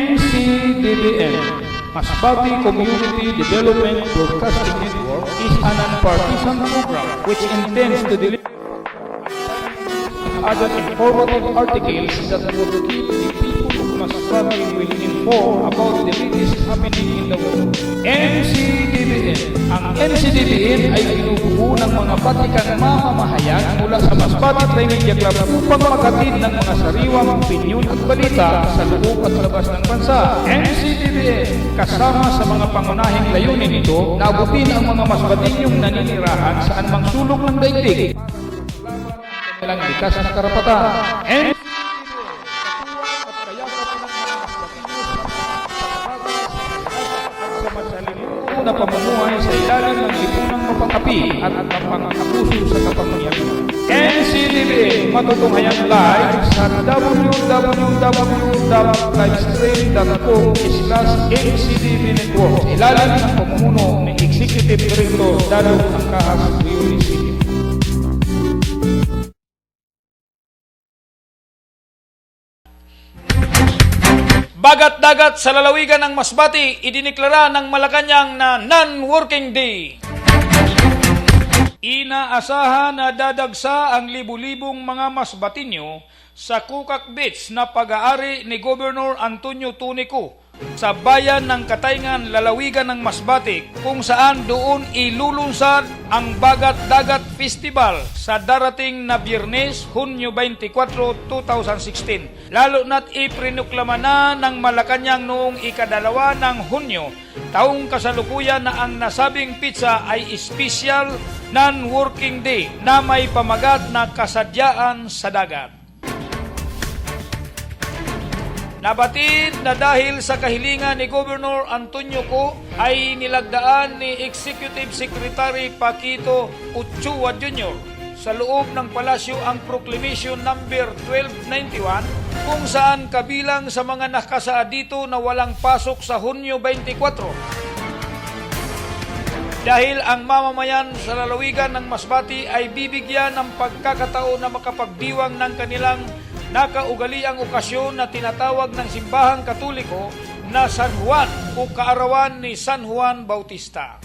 NCDBN, Masbate Community Development Broadcasting Network, is a non-partisan program which intends to deliver other informative articles that would keep the people of Masbate well informed about the latest happening in the world. NCDBN Ang NCDBN ay mga batikang mamamahayag mula sa Masbate Media Club upang makatid ng mga sariwang opinyon at balita sa loob at labas ng bansa. NCDBN kasama sa mga pangunahing layunin nito na abutin ang mga masbatinyong naninirahan sa anumang sulok ng daigdig kanilang likas na karapatan. Na pamumuhay sa ilalim ng lipunang mapang-api at mapang-abuso sa kapangyarihan. NCDB matutunghayan live sa www.livestream.com slash NCDB Network ilalim ng pamumuno ni Executive Director Dalo Angkahas Rioli Bagat-dagat sa lalawigan ng Masbati, idiniklara ng Malacanang na non-working day. Inaasahan na dadagsa ang libu-libong mga Masbatinyo sa Kukak Beach na pag-aari ni Governor Antonio Tunico sa bayan ng Katayngan, lalawigan ng Masbate kung saan doon ilulunsad ang Bagat Dagat Festival sa darating na Biyernes, Hunyo 24, 2016. Lalo na't iprinuklama na ng Malacanang noong ikadalawa ng Hunyo, taong kasalukuyan na ang nasabing pizza ay special non-working day na may pamagat na kasadyaan sa dagat. Nabatid na dahil sa kahilingan ni Governor Antonio Co ay nilagdaan ni Executive Secretary Paquito Uchua Jr. sa loob ng palasyo ang Proclamation Number 1291 kung saan kabilang sa mga nakasaad dito na walang pasok sa Hunyo 24 dahil ang mamamayan sa lalawigan ng Masbati ay bibigyan ng pagkakataon na makapagdiwang ng kanilang nakaugaliang okasyon na tinatawag ng simbahang katoliko na San Juan o kaarawan ni San Juan Bautista.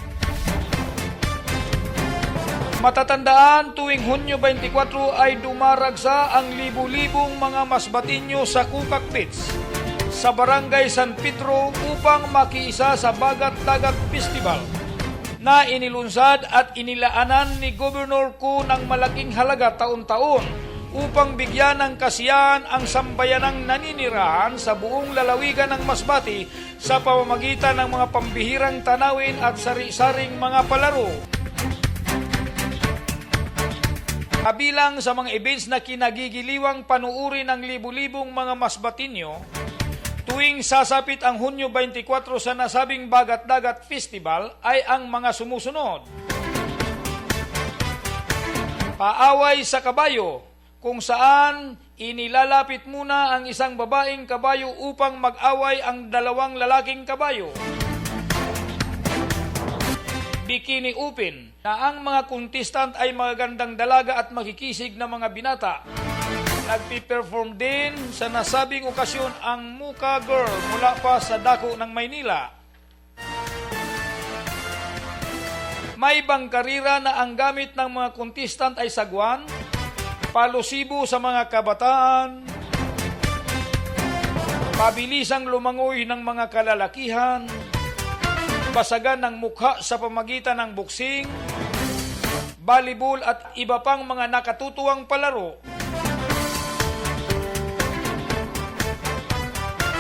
Matatandaan tuwing Hunyo 24 ay dumaragsa ang libu-libong mga masbatinyo sa Kukak Beach sa Barangay San Pedro upang makiisa sa Bagat Dagat Festival na inilunsad at inilaanan ni Governor Ko ng malaking halaga taon-taon upang bigyan ng kasiyahan ang sambayanang naninirahan sa buong lalawigan ng Masbati sa pamamagitan ng mga pambihirang tanawin at sari-saring mga palaro. Kabilang sa mga events na kinagigiliwang panuuri ng libu-libong mga Masbatinyo, tuwing sasapit ang Hunyo 24 sa nasabing Bagat-Dagat Festival ay ang mga sumusunod. Paaway sa kabayo, kung saan inilalapit muna ang isang babaeng kabayo upang mag-away ang dalawang lalaking kabayo. Bikini Open na ang mga contestant ay magagandang dalaga at makikisig na mga binata. Nagpi-perform din sa nasabing okasyon ang Muka Girl mula pa sa dako ng Maynila. May bangkarira na ang gamit ng mga contestant ay sagwan, palusibo sa mga kabataan, pabilisang lumangoy ng mga kalalakihan, basagan ng mukha sa pamagitan ng boksing, volleyball at iba pang mga nakatutuwang palaro.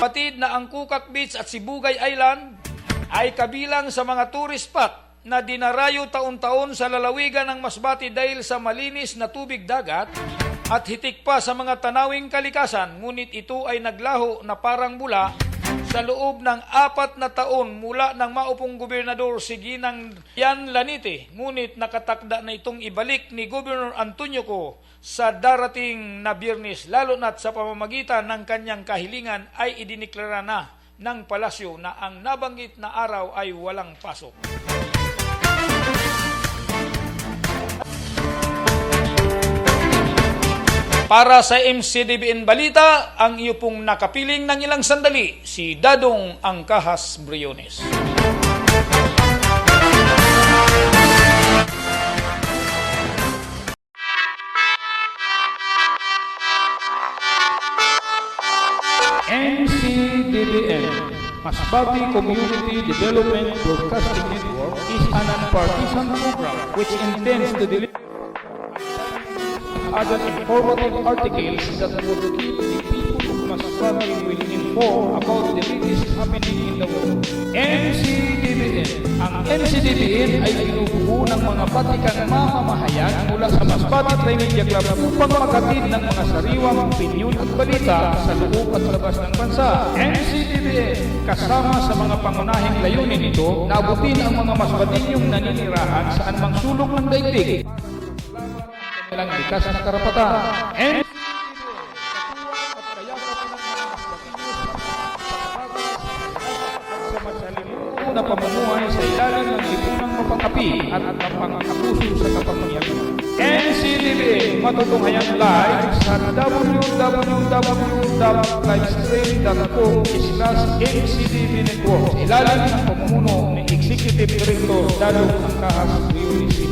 Patid na ang Kukak Beach at Sibugay Island ay kabilang sa mga tourist spot na dinarayo taon-taon sa lalawigan ng Masbati dahil sa malinis na tubig dagat at hitik pa sa mga tanawing kalikasan ngunit ito ay naglaho na parang bula sa loob ng apat na taon mula ng maupong gobernador si Ginang Yan Lanite. Ngunit nakatakda na itong ibalik ni Governor Antonio Co sa darating na biyernes lalo na't sa pamamagitan ng kanyang kahilingan ay idiniklara na ng palasyo na ang nabanggit na araw ay walang pasok. Para sa MCDBN Balita, ang iyo pong nakapiling ng ilang sandali, si Dadong Angkahas Briones. NCDBN, Masbate Community Development Broadcasting Network, is a non-partisan program which intends to deliver other informative articles that would keep the Masbate well informed about the latest happening in the world. NCDBN. Ang NCDBN ay binubuo ng mga batikang mamamahayan mula sa Masbate Trimedia Club upang makatid ng mga sariwang opinyon at balita sa loob at labas ng bansa. NCDBN, kasama sa mga pangunahing layunin nito, naabutin ang mga masbatinyong naninirahan saan mang sulok ng daigdig kanilang likas na karapatan. Na pamumuhay sa ilalim ng lipunang mapangapi at mapangakapuso sa kapangyarihan. NCTV, matutunghayan live sa www.livestream.com slash NCTV Network ilalim ng pamumuno ni Executive Director Dalong Angkahas Rio